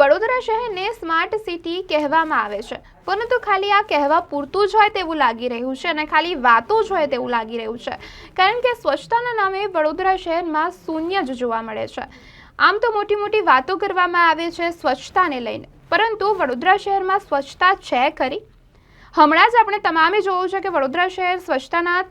વડોદરા શહેરને smart city કહેવામાં આવે છે. પરંતુ ખાલી આ કહેવા પૂરતું જ હોય તેવું લાગી રહ્યું છે અને ખાલી વાતો જ હોય તેવું લાગી રહ્યું છે. કારણ કે સ્વચ્છતાના નામે વડોદરા શહેરમાં શૂન્ય જ જોવા મળે છે. આમ તો મોટી મોટી વાતો કરવામાં આવે છે સ્વચ્છતાને લઈને. પરંતુ વડોદરા શહેરમાં સ્વચ્છતા છે ખરી? હમણાં જ આપણે તમામે જોયું છે કે વડોદરા શહેર સ્વચ્છતાના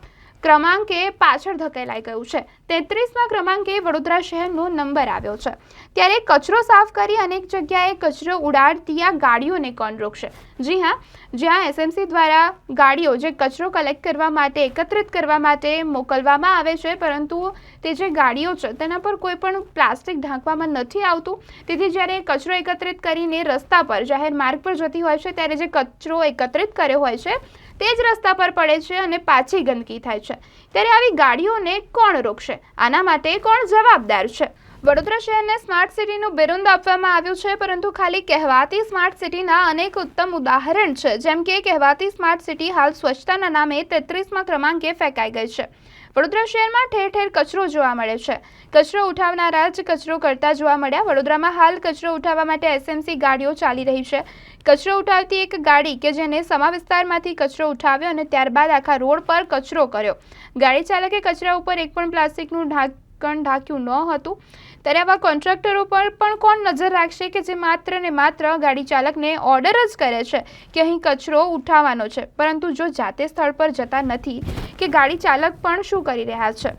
ક્રમાંકે પાછળ ધકેલાઈ ગયું છે. તેત્રીસમાં ક્રમાંકે વડોદરા શહેરનો નંબર આવ્યો છે. ત્યારે કચરો સાફ કરી અનેક જગ્યાએ કચરો ઉડાડતી આ ગાડીઓને કોણ રોકશે? જી હા, જ્યાં એસએમસી દ્વારા ગાડીઓ જે કચરો કલેક્ટ કરવા માટે, એકત્રિત કરવા માટે મોકલવામાં આવે છે, પરંતુ તે જે ગાડીઓ છે, તેના પર કોઈ પણ પ્લાસ્ટિક ઢાંકવામાં નથી આવતું. તેથી જ્યારે કચરો એકત્રિત કરીને રસ્તા પર, જાહેર માર્ગ પર જતી હોય છે, ત્યારે જે કચરો એકત્રિત કર્યો હોય છે તે જ રસ્તા પર પડે છે અને પાછી ગંદકી થાય છે. ત્યારે આવી ગાડીઓને કોણ રોકશે? આના માટે કોણ જવાબદાર છે? વડોદરા શહેરને સ્માર્ટ સિટીનું બિરુંદ આપવામાં આવ્યું છે, પરંતુ ખાલી કહેવાતી સ્માર્ટ સિટીના અનેક ઉત્તમ ઉદાહરણ છે. જેમ કે, કહેવાતી સ્માર્ટ સિટી હાલ સ્વચ્છતાના નામે તેત્રીસમાં ક્રમાંકે ફેંકાઈ ગઈ છે. વડોદરા શહેરમાં ઠેર ઠેર કચરો જોવા મળે છે. કચરો ઉઠાવનારા જ કચરો કરતા જોવા મળ્યા. વડોદરામાં હાલ કચરો ઉઠાવવા માટે એસએમસી ગાડીઓ ચાલી રહી છે. કચરો ઉઠાવતી એક ગાડી કે જેને સમા વિસ્તારમાંથી કચરો ઉઠાવ્યો અને ત્યારબાદ આખા રોડ પર કચરો કર્યો. ગાડી ચાલકે કચરા ઉપર એક પણ પ્લાસ્ટિકનું ઢાંકણ ઢાંક્યું ન હતું. ત્યારે આવા કોન્ટ્રાક્ટરો પર પણ કોણ નજર રાખશે કે જે માત્ર ને માત્ર ગાડી ચાલકને ઓર્ડર જ કરે છે કે અહીં કચરો ઉઠાવવાનો છે? પરંતુ જો જાતે સ્થળ પર જતા નથી, કે ગાડી ચાલક પણ શું કરી રહ્યા છે?